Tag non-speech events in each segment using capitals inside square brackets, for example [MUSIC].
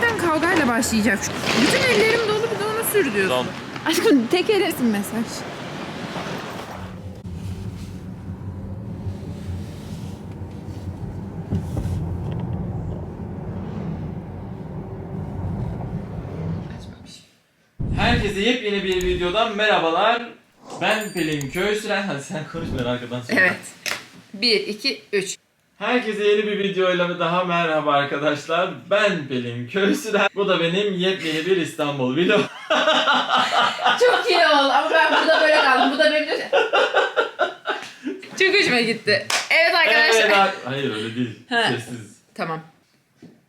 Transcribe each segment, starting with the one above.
gerçekten kavgayla başlayacak. Bütün ellerim dolu bir de onu sür diyorsun. Tamam. Aşkım tek ellesin mesaj. Herkese yepyeni bir videodan merhabalar. Ben Pelin Köysüren. Hadi sen konuş ben arkadan söyle. Evet. 1, 2, 3. Herkese yeni bir videoyla daha merhaba arkadaşlar. Ben Pelin Köysüren. Bu da benim yepyeni bir İstanbul vlog. [LAUGHS] Çok iyi oldu ama ben burada böyle kaldım. Bu da benim Çok hoşuma gitti. Evet arkadaşlar. Evet, ar- hayır öyle değil. [LAUGHS] Sessiz. Tamam.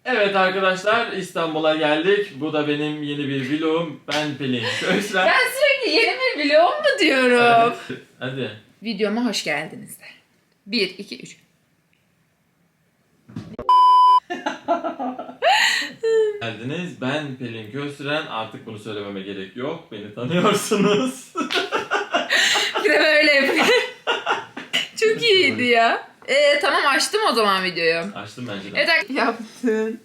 Evet arkadaşlar İstanbul'a geldik. Bu da benim yeni bir vlogum. Ben Pelin Köysüren. Ben sürekli yeni bir vlog mu diyorum? [LAUGHS] Hadi. Videoma hoş geldiniz de. 1, 2, 3. Geldiniz. Ben Pelin Köysüren. Artık bunu söylememe gerek yok. Beni tanıyorsunuz. Bir de böyle yapıyor. [LAUGHS] Çok iyiydi ya. Ee, tamam açtım o zaman videoyu. Açtım bence de. Evet yaptın.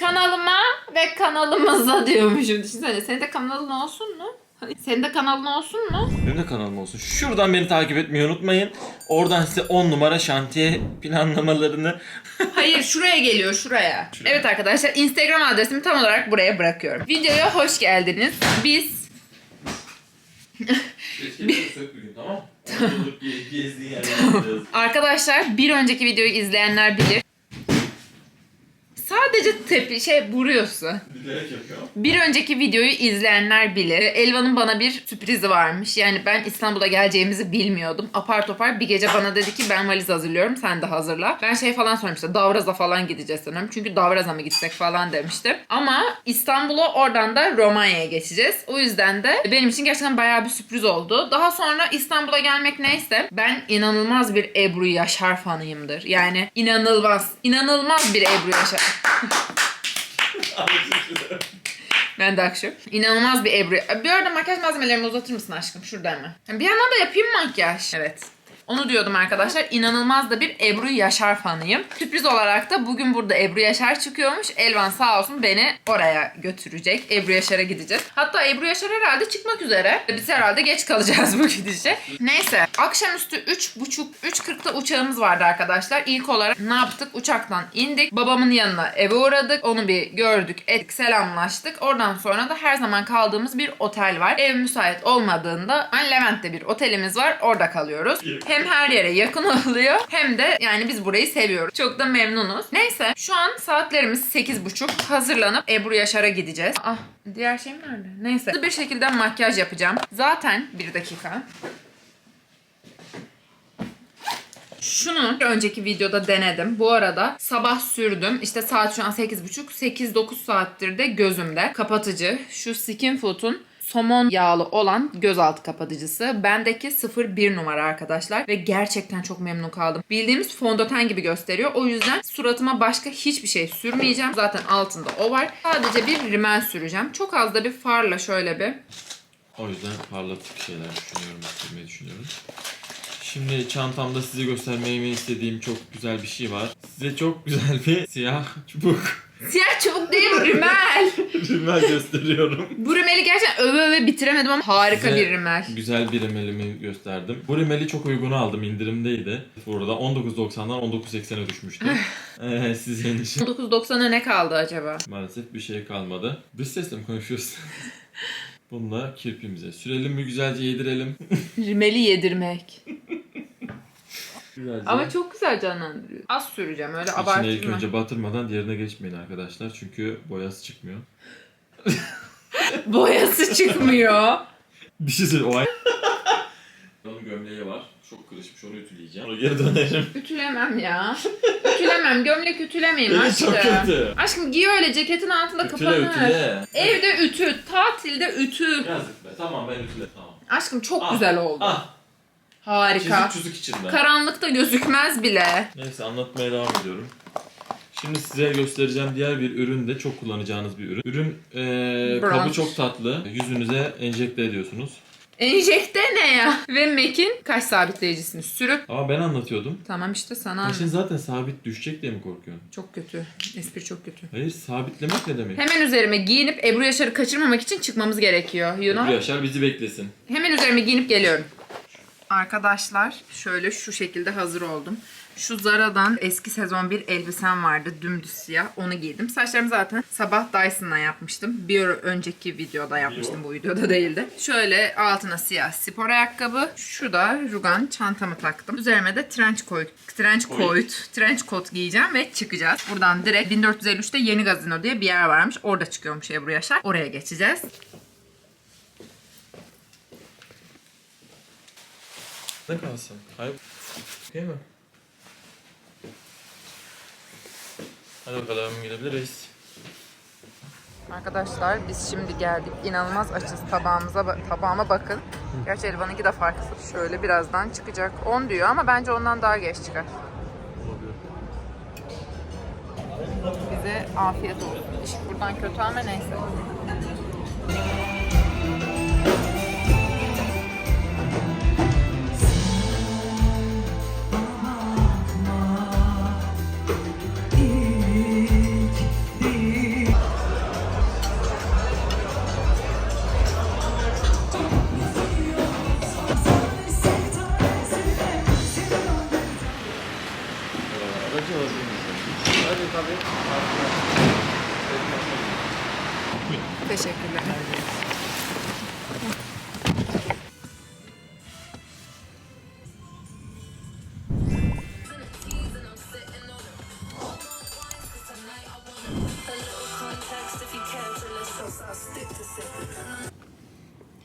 Kanalıma ve kanalımıza diyormuşum. Düşünsene senin de kanalın olsun mu? Senin de kanalın olsun mu? Benim de kanalım olsun. Şuradan beni takip etmeyi unutmayın. Oradan size 10 numara şantiye planlamalarını [LAUGHS] Hayır şuraya geliyor şuraya. Evet arkadaşlar Instagram adresimi tam olarak buraya bırakıyorum. Videoya hoş geldiniz. Biz tamam [LAUGHS] Gezdiğin yerler arkadaşlar bir önceki videoyu izleyenler bilir. Sadece tepi şey vuruyorsun. Bilerek yapıyor. Bir önceki videoyu izleyenler bilir. Elvan'ın bana bir sürprizi varmış. Yani ben İstanbul'a geleceğimizi bilmiyordum. Apar topar bir gece bana dedi ki ben valiz hazırlıyorum sen de hazırla. Ben şey falan sormuştum. Davraz'a falan gideceğiz sanırım. Çünkü Davraz'a mı gitsek falan demiştim. Ama İstanbul'a oradan da Romanya'ya geçeceğiz. O yüzden de benim için gerçekten bayağı bir sürpriz oldu. Daha sonra İstanbul'a gelmek neyse ben inanılmaz bir Ebru Yaşar fanıyımdır. Yani inanılmaz, inanılmaz bir Ebru Yaşar. Ben de akşam. İnanılmaz bir Ebru. Bir arada makyaj malzemelerimi uzatır mısın aşkım? Şurada hemen. Bir yandan da yapayım makyaj. Evet. Onu diyordum arkadaşlar. İnanılmaz da bir Ebru Yaşar fanıyım. Sürpriz olarak da bugün burada Ebru Yaşar çıkıyormuş. Elvan sağ olsun beni oraya götürecek. Ebru Yaşar'a gideceğiz. Hatta Ebru Yaşar herhalde çıkmak üzere. Biz herhalde geç kalacağız bu gidişe. Neyse. Akşamüstü 3.30 3.40'da uçağımız vardı arkadaşlar. İlk olarak ne yaptık? Uçaktan indik. Babamın yanına eve uğradık. Onu bir gördük, ettik, selamlaştık. Oradan sonra da her zaman kaldığımız bir otel var. Ev müsait olmadığında Levent'te bir otelimiz var. Orada kalıyoruz. Hem her yere yakın [LAUGHS] oluyor hem de yani biz burayı seviyoruz. Çok da memnunuz. Neyse şu an saatlerimiz 8.30. Hazırlanıp Ebru Yaşar'a gideceğiz. Ah diğer şeyim nerede? Neyse. Bir şekilde makyaj yapacağım. Zaten bir dakika. Şunu önceki videoda denedim. Bu arada sabah sürdüm. İşte saat şu an 8.30. 8-9 saattir de gözümde. Kapatıcı. Şu Skin Food'un somon yağlı olan gözaltı kapatıcısı. Bendeki 01 numara arkadaşlar ve gerçekten çok memnun kaldım. Bildiğimiz fondöten gibi gösteriyor. O yüzden suratıma başka hiçbir şey sürmeyeceğim. Zaten altında o var. Sadece bir rimel süreceğim. Çok az da bir farla şöyle bir O yüzden parlatık şeyler düşünüyorum, sürmeyi düşünüyorum. Şimdi çantamda size göstermeyi istediğim çok güzel bir şey var. Size çok güzel bir siyah çubuk Siyah çubuk değil bu rimel. [LAUGHS] rimel gösteriyorum. Bu rimeli gerçekten öve öve bitiremedim ama harika Size bir rimel. Güzel bir rimelimi gösterdim. Bu rimeli çok uyguna aldım, indirimdeydi. Burada 19.90'dan 19.80'e düşmüştü. ee, sizin için. 19.90'a ne kaldı acaba? Maalesef bir şey kalmadı. Dış sesle mi konuşuyoruz? [LAUGHS] Bununla kirpimize sürelim mi güzelce yedirelim. Rimeli yedirmek. [LAUGHS] güzelce. Ama çok güzel canlandırıyor. Az süreceğim öyle İçine ilk abartma. önce batırmadan diğerine geçmeyin arkadaşlar. Çünkü boyası çıkmıyor. [LAUGHS] Boyası çıkmıyor. Bir şey söyle o ay. Onun gömleği var. Çok kırışmış onu ütüleyeceğim. Sonra geri dönerim. Ütülemem ya. Ütülemem. Gömlek ütülemeyeyim aşkım. çok kötü. Aşkım giy öyle ceketin altında Ütüle kapanır. ütüle. Evde ütü, tatilde ütü. Yazık be. Tamam ben ütüle. Tamam. Aşkım çok Ah, güzel oldu. Ah. Harika. Çizik çizik içinde. Karanlıkta gözükmez bile. Neyse anlatmaya devam ediyorum. Şimdi size göstereceğim diğer bir ürün de çok kullanacağınız bir ürün. Ürün Bronz. kabı çok tatlı. Yüzünüze enjekte ediyorsunuz. Enjekte ne ya? Ve Mac'in kaş sabitleyicisini sürüp Ama ben anlatıyordum. Tamam işte sana Kaşın zaten sabit düşecek diye mi korkuyorsun? çok kötü. Espri çok kötü. Hayır sabitlemek ne demek? Hemen üzerime giyinip Ebru Yaşar'ı kaçırmamak için çıkmamız gerekiyor. You know? Ebru Yaşar bizi beklesin. Hemen üzerime giyinip geliyorum. Arkadaşlar şöyle şu şekilde hazır oldum. Şu Zara'dan eski sezon bir elbisem vardı dümdüz siyah onu giydim. Saçlarımı zaten sabah Dyson'la yapmıştım. Bir önceki videoda yapmıştım bu videoda değildi. Şöyle altına siyah spor ayakkabı. Şu da rugan çantamı taktım. Üzerime de trench coat, trench coat, trench coat giyeceğim ve çıkacağız. Buradan direkt 1453'te Yeni Gazino diye bir yer varmış. Orada çıkıyormuş Ebru Yaşar. Oraya geçeceğiz. Ne kalsın? Hayır. Okey mi? Hadi bakalım gidebiliriz. Arkadaşlar biz şimdi geldik. İnanılmaz açız. Tabağımıza ba- tabağıma bakın. Gerçi Elvan'ınki de farklı. Şöyle birazdan çıkacak. 10 diyor ama bence ondan daha geç çıkar. Bize afiyet olsun. Işık buradan kötü ama neyse.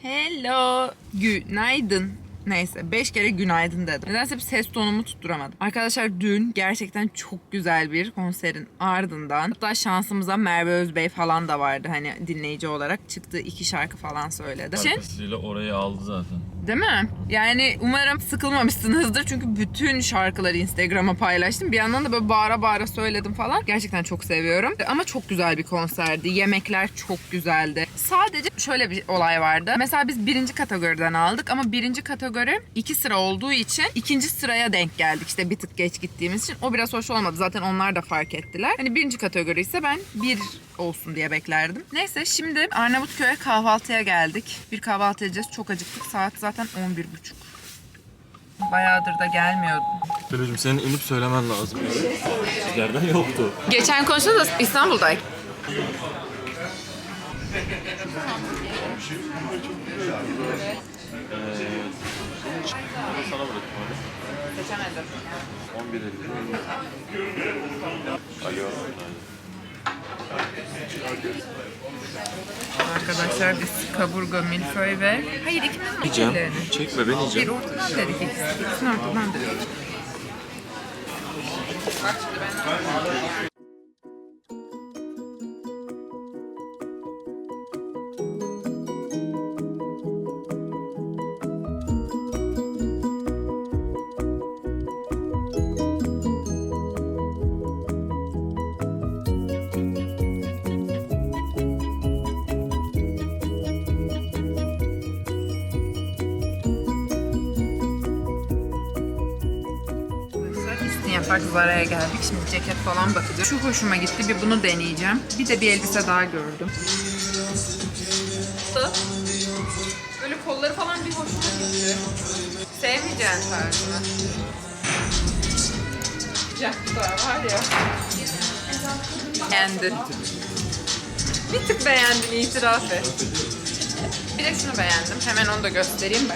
Hello. Günaydın. Neyse 5 kere günaydın dedim. Nedense bir ses tonumu tutturamadım. Arkadaşlar dün gerçekten çok güzel bir konserin ardından hatta şansımıza Merve Özbey falan da vardı hani dinleyici olarak çıktı iki şarkı falan söyledi. Arkasıyla orayı aldı zaten. Değil mi? Yani umarım sıkılmamışsınızdır çünkü bütün şarkıları Instagram'a paylaştım. Bir yandan da böyle bağıra bağıra söyledim falan. Gerçekten çok seviyorum. Ama çok güzel bir konserdi. Yemekler çok güzeldi. Sadece şöyle bir olay vardı. Mesela biz birinci kategoriden aldık ama birinci kategori iki sıra olduğu için ikinci sıraya denk geldik. İşte bir tık geç gittiğimiz için. O biraz hoş olmadı. Zaten onlar da fark ettiler. Hani birinci kategori ise ben bir olsun diye beklerdim. Neyse şimdi Arnavutköy'e kahvaltıya geldik. Bir kahvaltı edeceğiz. Çok acıktık. Saat zaten 11.30. Bayağıdır da gelmiyordum. Bebeğim senin inip söylemen lazım. Sizlerden yoktu. Geçen konuştuk da İstanbul'daydık. Bunu sana bırakayım hadi. Seçemedim. 11.50. Alo. Arkadaşlar biz kaburga, milföy ve... Hayır ikimizin de Yiyeceğim. Çekme ben Bir yiyeceğim. ortadan dedik ikisi. İkisini ortadan dedik. Zara'ya geldik. Şimdi ceket falan bakacağız. Şu hoşuma gitti. Bir bunu deneyeceğim. Bir de bir elbise daha gördüm. Böyle kolları falan bir hoşuma gitti. Sevmeyeceğin tarzı. Sıcak da var ya. Beğendin. Bir tık beğendin itiraf et. Bir de şunu beğendim. Hemen onu da göstereyim.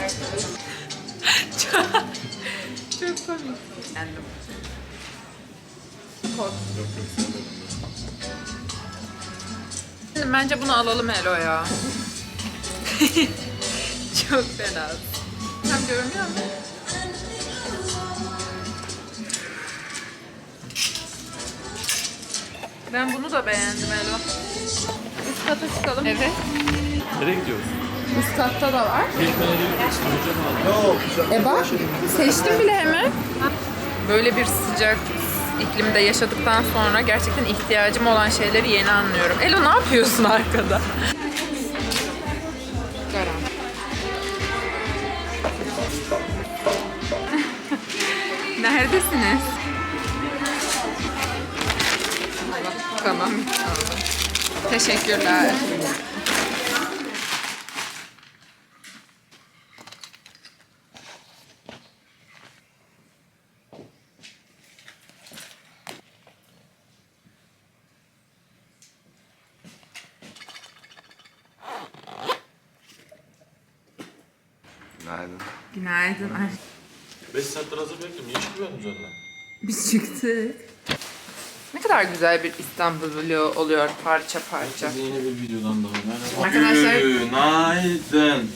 Çok, [LAUGHS] çok komik. Beğendim. Kot. Bence bunu alalım Elo ya. [LAUGHS] çok fena. Tam görünüyor mu? Ben bunu da beğendim Elo. Üst kata çıkalım. Evet. Nereye gidiyoruz? Üst katta da var. E bak seçtim bile hemen. Böyle bir sıcak iklimde yaşadıktan sonra gerçekten ihtiyacım olan şeyleri yeni anlıyorum. Elo ne yapıyorsun [LAUGHS] arkada? Neredesiniz? Tamam. Teşekkürler. Günaydın. Günaydın. Ay, 5 saattir hazır bekliyorum. Niye çıkmıyorsun üzerinden? Biz çıktık. Ne kadar güzel bir İstanbul vlogu oluyor parça parça. Herkese yeni bir videodan daha merhaba. Arkadaşlar- Günaydın.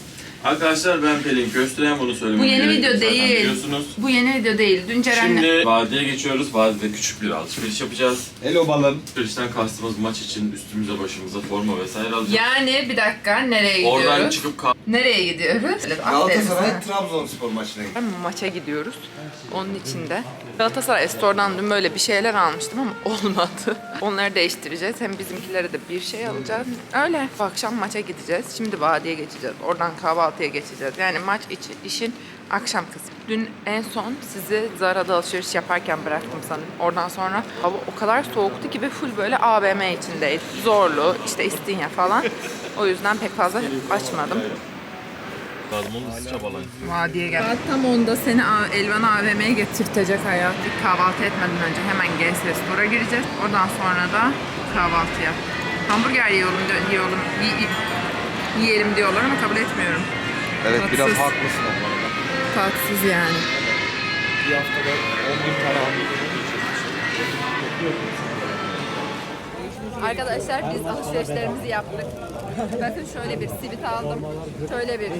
Arkadaşlar ben Pelin Köstüren bunu Bu yeni gerekiyor. video Zaten değil. Biliyorsunuz. Bu yeni video değil. Dün Ceren'le... Şimdi vadiye geçiyoruz. Vadide küçük bir alışveriş yapacağız. Hello balım. Alışverişten kastımız maç için üstümüze başımıza forma vesaire alacağız. Yani bir dakika nereye gidiyoruz? Oradan çıkıp kal- Nereye gidiyoruz? Galatasaray Trabzonspor maçına gitti. Maça gidiyoruz. Onun için de. Galatasaray Store'dan dün böyle bir şeyler almıştım ama [LAUGHS] olmadı. Onları değiştireceğiz. Hem bizimkilere de bir şey alacağız. Öyle. Bu akşam maça gideceğiz. Şimdi vadiye geçeceğiz. Oradan kahvaltıya geçeceğiz. Yani maç içi, işin akşam kısmı. Dün en son sizi Zara'da alışveriş yaparken bıraktım sanırım. Oradan sonra hava o kadar soğuktu ki ve full böyle AVM içindeydi. Zorlu, işte İstinye falan. O yüzden pek fazla açmadım. Lazım. Onu siz çabalayın. Vadiye gel. Saat tam onda seni A- Elvan AVM'ye getirtecek hayatı. Kahvaltı etmeden önce hemen GS Store'a gireceğiz. Oradan sonra da kahvaltıya. Hamburger yiyelim, diyor- yiyelim, yi- yi- yiyelim diyorlar ama kabul etmiyorum. Evet Tatsız. biraz haklısın o konuda. Tatsız yani. Bir haftada 10 bin tane Arkadaşlar biz alışverişlerimizi yaptık. Bakın şöyle bir sivit aldım. Şöyle bir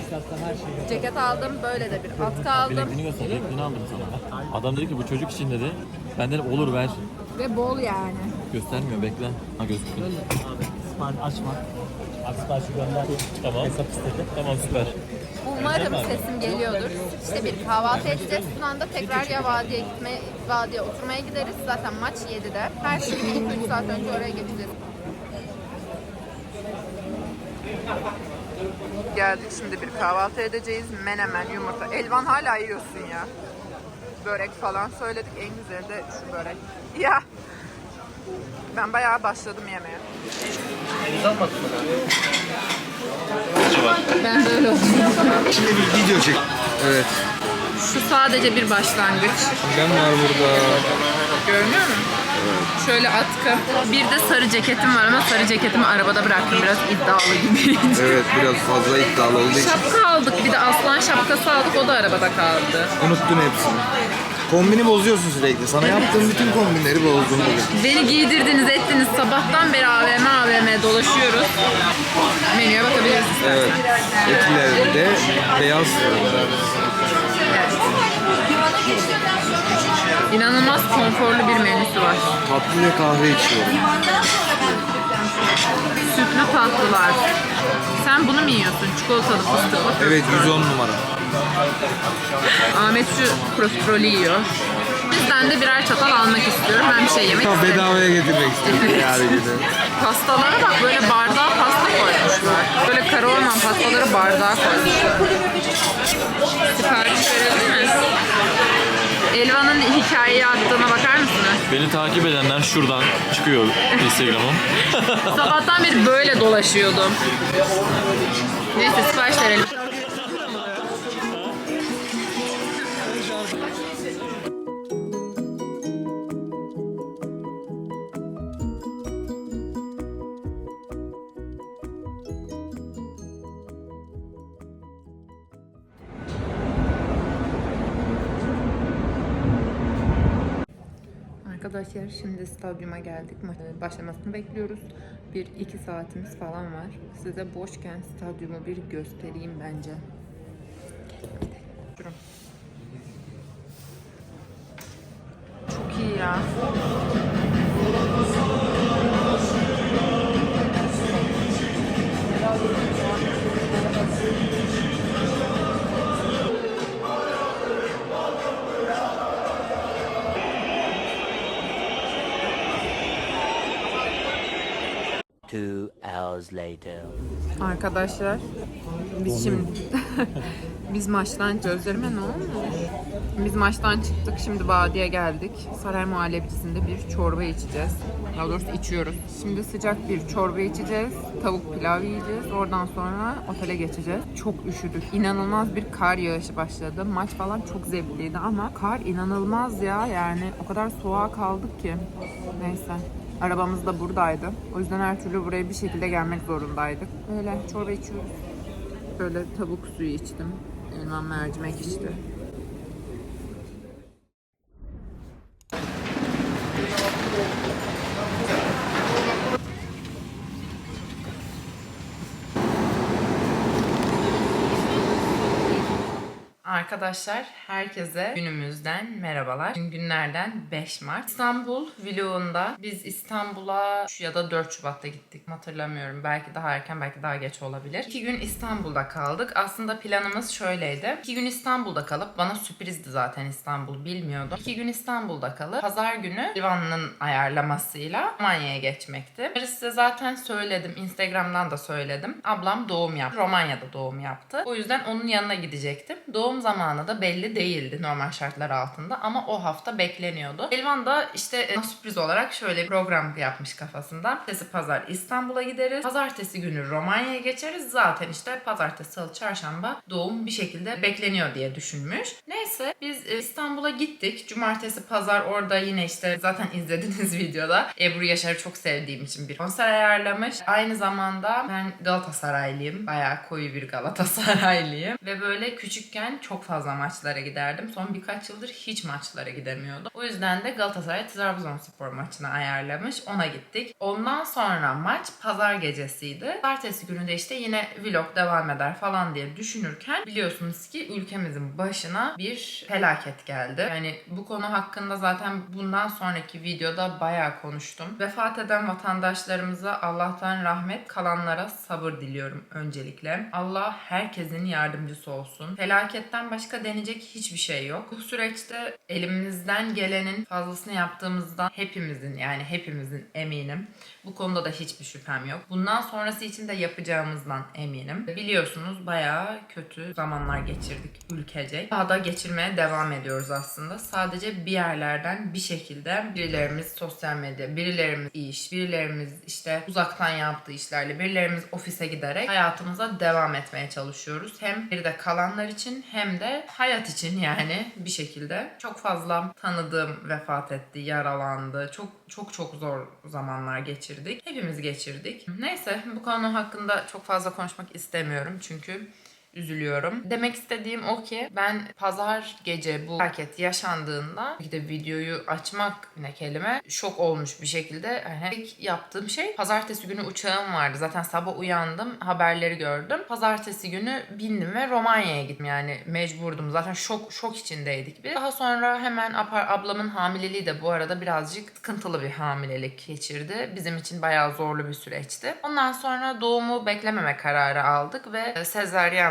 ceket aldım. Böyle de bir atkı aldım. Bilekliğini göster, bilekliğini aldım sana. Adam dedi ki bu çocuk için dedi. Ben dedim olur ver. Ve bol yani. Göstermiyor bekle. Ha gözüküyor. Açma. Sipariş gönder. Tamam. Hesap istedi. Tamam süper. Umarım sesim geliyordur. İşte bir kahvaltı edeceğiz. Sonra da tekrar ya vadiye gitme, vadiye oturmaya gideriz. Zaten maç 7'de. Her şey 2-3 saat önce oraya geçeceğiz. Geldik şimdi bir kahvaltı edeceğiz. Menemen, yumurta. Elvan hala yiyorsun ya. Börek falan söyledik. En güzeli de şu börek. Ya. Ben bayağı başladım yemeye. Ben böyle oturuyorum. Şimdi bir video çek. Evet. Şu sadece bir başlangıç. Ben var burada. Görünüyor mu? Şöyle atkı. Bir de sarı ceketim var ama sarı ceketimi arabada bıraktım. Biraz iddialı gibiydi. Evet biraz fazla iddialı olduğu için Şapka aldık. Bir de aslan şapkası aldık. O da arabada kaldı. unuttun hepsini. Kombini bozuyorsun sürekli. Sana yaptığım bütün kombinleri bozdun bugün. Beni giydirdiniz, ettiniz. Sabahtan beri AVM AVM dolaşıyoruz. Menüye bakabiliriz Evet. istersen. Etilerinde beyaz. İnanılmaz konforlu bir menüsü var. tatlı ve kahve içiyorum. Sütlü tatlılar. Sen bunu mu yiyorsun? Çikolatalı fıstıklı. Evet 110 numara. Ahmet şu profiterolü yiyor. Bizden de birer çatal almak istiyorum. Ben bir şey yemek istemiyorum. bedavaya getirmek istedim yani gibi. Pastalara bak böyle bardağa pasta koymuşlar. Böyle karaorman pastaları bardağa koymuşlar. Sipariş verelim mi? Elvan'ın hikayeyi attığına bakar mısınız? Beni takip edenler şuradan çıkıyor Instagram'ım. Sabahtan beri böyle dolaşıyordum. Neyse sipariş verelim. Şimdi stadyuma geldik. Maçın başlamasını bekliyoruz. Bir iki saatimiz falan var. Size boşken stadyumu bir göstereyim bence. Durun. Çok iyi ya. Arkadaşlar biz şimdi [LAUGHS] biz maçtan gözlerime ne oldu? Biz maçtan çıktık şimdi vadiye geldik. Saray Muhallebicisinde bir çorba içeceğiz. Daha doğrusu içiyoruz. Şimdi sıcak bir çorba içeceğiz. Tavuk pilav yiyeceğiz. Oradan sonra otele geçeceğiz. Çok üşüdük. İnanılmaz bir kar yağışı başladı. Maç falan çok zevkliydi ama kar inanılmaz ya. Yani o kadar soğuğa kaldık ki. Neyse. Arabamız da buradaydı. O yüzden her türlü buraya bir şekilde gelmek zorundaydık. Öyle çorba içiyoruz. Böyle tavuk suyu içtim. Elmam mercimek içti. Arkadaşlar herkese günümüzden merhabalar. Bugün günlerden 5 Mart. İstanbul vlogunda biz İstanbul'a şu ya da 4 Şubat'ta gittik. Hatırlamıyorum. Belki daha erken belki daha geç olabilir. 2 gün İstanbul'da kaldık. Aslında planımız şöyleydi. 2 gün İstanbul'da kalıp bana sürprizdi zaten İstanbul bilmiyordum. 2 gün İstanbul'da kalıp pazar günü Livan'ın ayarlamasıyla Romanya'ya geçmekti. Bunları size zaten söyledim. Instagram'dan da söyledim. Ablam doğum yaptı. Romanya'da doğum yaptı. O yüzden onun yanına gidecektim. Doğum zamanı da belli değildi normal şartlar altında ama o hafta bekleniyordu. Elvan da işte e, sürpriz olarak şöyle bir program yapmış kafasında. Pazartesi pazar İstanbul'a gideriz. Pazartesi günü Romanya'ya geçeriz. Zaten işte pazartesi, salı, çarşamba doğum bir şekilde bekleniyor diye düşünmüş. Neyse biz e, İstanbul'a gittik. Cumartesi, pazar orada yine işte zaten izlediniz [LAUGHS] videoda. Ebru Yaşar'ı çok sevdiğim için bir konser ayarlamış. Aynı zamanda ben Galatasaraylıyım. Bayağı koyu bir Galatasaraylıyım. Ve böyle küçükken çok fazla maçlara giderdim. Son birkaç yıldır hiç maçlara gidemiyordum. O yüzden de Galatasaray Trabzonspor maçını ayarlamış. Ona gittik. Ondan sonra maç pazar gecesiydi. Pazartesi günü de işte yine vlog devam eder falan diye düşünürken biliyorsunuz ki ülkemizin başına bir felaket geldi. Yani bu konu hakkında zaten bundan sonraki videoda bayağı konuştum. Vefat eden vatandaşlarımıza Allah'tan rahmet, kalanlara sabır diliyorum öncelikle. Allah herkesin yardımcısı olsun. Felaketten başka denecek hiçbir şey yok. Bu süreçte elimizden gelenin fazlasını yaptığımızda hepimizin yani hepimizin eminim. Bu konuda da hiçbir şüphem yok. Bundan sonrası için de yapacağımızdan eminim. Biliyorsunuz bayağı kötü zamanlar geçirdik ülkece. Daha da geçirmeye devam ediyoruz aslında. Sadece bir yerlerden bir şekilde birilerimiz sosyal medya, birilerimiz iş, birilerimiz işte uzaktan yaptığı işlerle, birilerimiz ofise giderek hayatımıza devam etmeye çalışıyoruz. Hem bir de kalanlar için hem de hayat için yani bir şekilde. Çok fazla tanıdığım vefat etti, yaralandı. Çok çok çok zor zamanlar geçirdik. Hepimiz geçirdik. Neyse bu konu hakkında çok fazla konuşmak istemiyorum çünkü üzülüyorum. Demek istediğim o ki ben pazar gece bu hareket yaşandığında bir de videoyu açmak ne kelime şok olmuş bir şekilde hani ilk yaptığım şey pazartesi günü uçağım vardı. Zaten sabah uyandım haberleri gördüm. Pazartesi günü bindim ve Romanya'ya gittim yani mecburdum. Zaten şok şok içindeydik biz. Daha sonra hemen ablamın hamileliği de bu arada birazcık sıkıntılı bir hamilelik geçirdi. Bizim için bayağı zorlu bir süreçti. Ondan sonra doğumu beklememe kararı aldık ve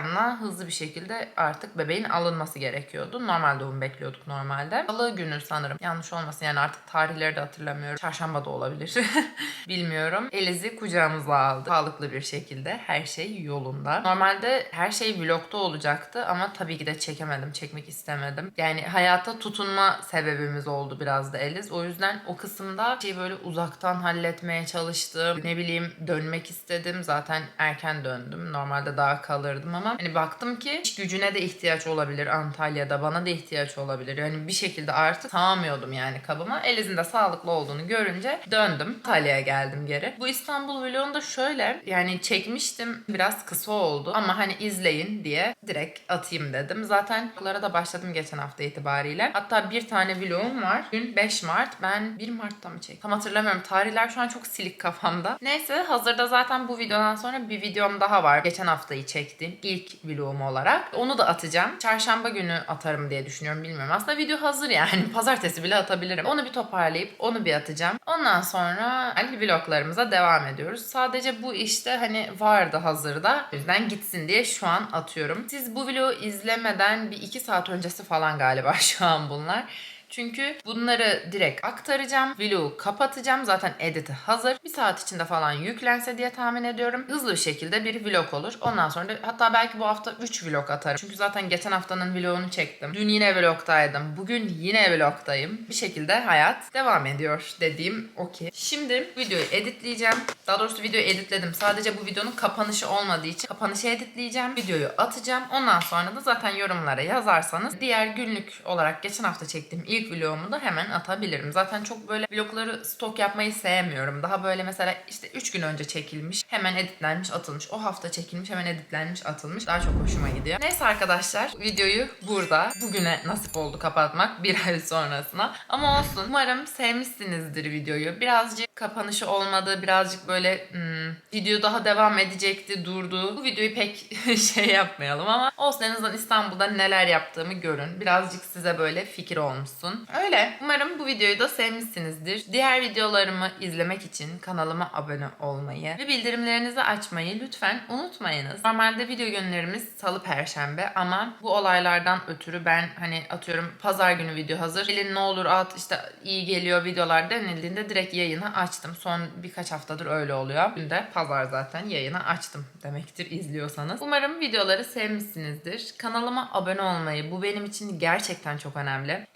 sezaryenle hızlı bir şekilde artık bebeğin alınması gerekiyordu. Normal doğum bekliyorduk normalde. Salı günü sanırım. Yanlış olmasın yani artık tarihleri de hatırlamıyorum. Çarşamba da olabilir. [LAUGHS] Bilmiyorum. Eliz'i kucağımıza aldık. Sağlıklı bir şekilde. Her şey yolunda. Normalde her şey vlogda olacaktı ama tabii ki de çekemedim. Çekmek istemedim. Yani hayata tutunma sebebimiz oldu biraz da Eliz. O yüzden o kısımda şey böyle uzaktan halletmeye çalıştım. Ne bileyim dönmek istedim. Zaten erken döndüm. Normalde daha kalırdım ama hani baktım ki iş gücüne de ihtiyaç olabilir Antalya'da. Bana da ihtiyaç olabilir. Yani bir şekilde artık sağamıyordum yani kabıma. Eliz'in de sağlıklı olduğunu görünce döndüm. Antalya'ya geldim geri. Bu İstanbul vlogunu da şöyle yani çekmiştim. Biraz kısa oldu ama hani izleyin diye direkt atayım dedim. Zaten vloglara da başladım geçen hafta itibariyle. Hatta bir tane vlogum var. Dün 5 Mart. Ben 1 Mart'ta mı çektim? Tam hatırlamıyorum. Tarihler şu an çok silik kafamda. Neyse hazırda zaten bu videodan sonra bir videom daha var. Geçen haftayı çektim. İlk vlogum olarak. Onu da atacağım. Çarşamba günü atarım diye düşünüyorum. Bilmiyorum. Aslında video hazır yani. [LAUGHS] Pazartesi bile atabilirim. Onu bir toparlayıp onu bir atacağım. Ondan sonra hani vloglarımıza devam ediyoruz. Sadece bu işte hani vardı hazırda. Yüzden gitsin diye şu an atıyorum. Siz bu vlogu izlemeden bir iki saat öncesi falan galiba [LAUGHS] şu an bunlar. Çünkü bunları direkt aktaracağım. Vlogu kapatacağım. Zaten editi hazır. Bir saat içinde falan yüklense diye tahmin ediyorum. Hızlı bir şekilde bir vlog olur. Ondan sonra da hatta belki bu hafta 3 vlog atarım. Çünkü zaten geçen haftanın vlogunu çektim. Dün yine vlogdaydım. Bugün yine vlogdayım. Bir şekilde hayat devam ediyor dediğim okey. Şimdi videoyu editleyeceğim. Daha doğrusu videoyu editledim. Sadece bu videonun kapanışı olmadığı için kapanışı editleyeceğim. Videoyu atacağım. Ondan sonra da zaten yorumlara yazarsanız diğer günlük olarak geçen hafta çektiğim ilk vlogumu da hemen atabilirim. Zaten çok böyle vlogları stok yapmayı sevmiyorum. Daha böyle mesela işte 3 gün önce çekilmiş, hemen editlenmiş, atılmış. O hafta çekilmiş, hemen editlenmiş, atılmış. Daha çok hoşuma gidiyor. Neyse arkadaşlar videoyu burada bugüne nasip oldu kapatmak bir ay sonrasına. Ama olsun. Umarım sevmişsinizdir videoyu. Birazcık kapanışı olmadı. Birazcık böyle hmm, video daha devam edecekti, durdu. Bu videoyu pek [LAUGHS] şey yapmayalım ama olsun en azından İstanbul'da neler yaptığımı görün. Birazcık size böyle fikir olmuşsun. Öyle. Umarım bu videoyu da sevmişsinizdir. Diğer videolarımı izlemek için kanalıma abone olmayı ve bildirimlerinizi açmayı lütfen unutmayınız. Normalde video günlerimiz salı perşembe ama bu olaylardan ötürü ben hani atıyorum pazar günü video hazır. Elin ne olur at işte iyi geliyor videolar denildiğinde direkt yayını açtım. Son birkaç haftadır öyle oluyor. Dün de pazar zaten yayını açtım demektir izliyorsanız. Umarım videoları sevmişsinizdir. Kanalıma abone olmayı bu benim için gerçekten çok önemli.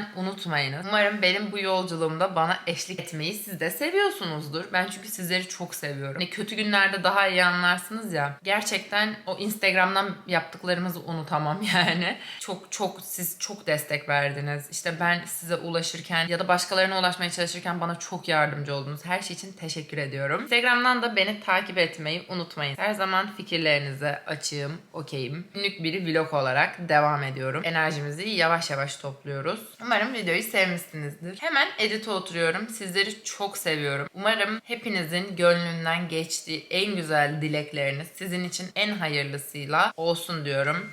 Lütfen unutmayınız. Umarım benim bu yolculuğumda bana eşlik etmeyi siz de seviyorsunuzdur. Ben çünkü sizleri çok seviyorum. Hani kötü günlerde daha iyi anlarsınız ya. Gerçekten o Instagram'dan yaptıklarımızı unutamam [LAUGHS] yani. Çok çok siz çok destek verdiniz. İşte ben size ulaşırken ya da başkalarına ulaşmaya çalışırken bana çok yardımcı oldunuz. Her şey için teşekkür ediyorum. Instagram'dan da beni takip etmeyi unutmayın. Her zaman fikirlerinize açığım, okeyim. Günlük bir vlog olarak devam ediyorum. Enerjimizi yavaş yavaş topluyoruz. Umarım videoyu sevmişsinizdir. Hemen edite oturuyorum. Sizleri çok seviyorum. Umarım hepinizin gönlünden geçtiği en güzel dilekleriniz sizin için en hayırlısıyla olsun diyorum.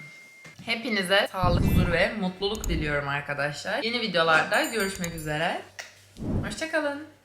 Hepinize sağlık, huzur ve mutluluk diliyorum arkadaşlar. Yeni videolarda görüşmek üzere. Hoşçakalın.